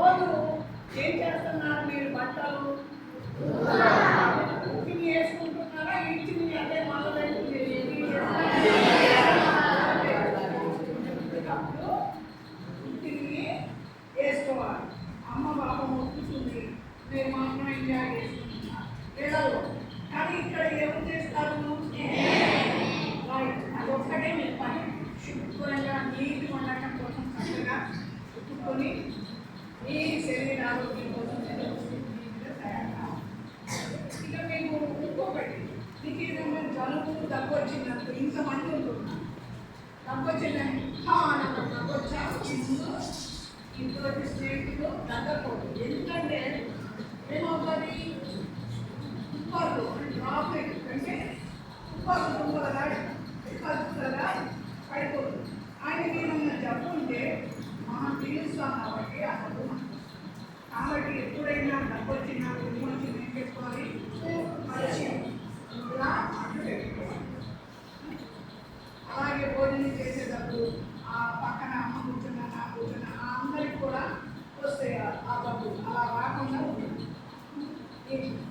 రోజు ఏం చేస్తున్నారు మీరు బట్టలు? ఉతికి చేసుకుంటున్నారా? ఇచ్చింది అదే మళ్ళీ తలుపు తక్కువ దగ్గు వచ్చినప్పుడు ఇంతమంది ఉంటున్నారు తక్కువ వచ్చిందని "హా" అన్నప్పుడు వచ్చా వచ్చిందో ఇంతవరకు స్నేహితులు తగ్గకూడదు. ఎందుకంటే ఏమవుతుంది ఉప్పాలు డ్రాప్లెట్ అంటే ఉప్పాలు తుంగలగా కలుపుతుందా పడిపోతుంది Thank you.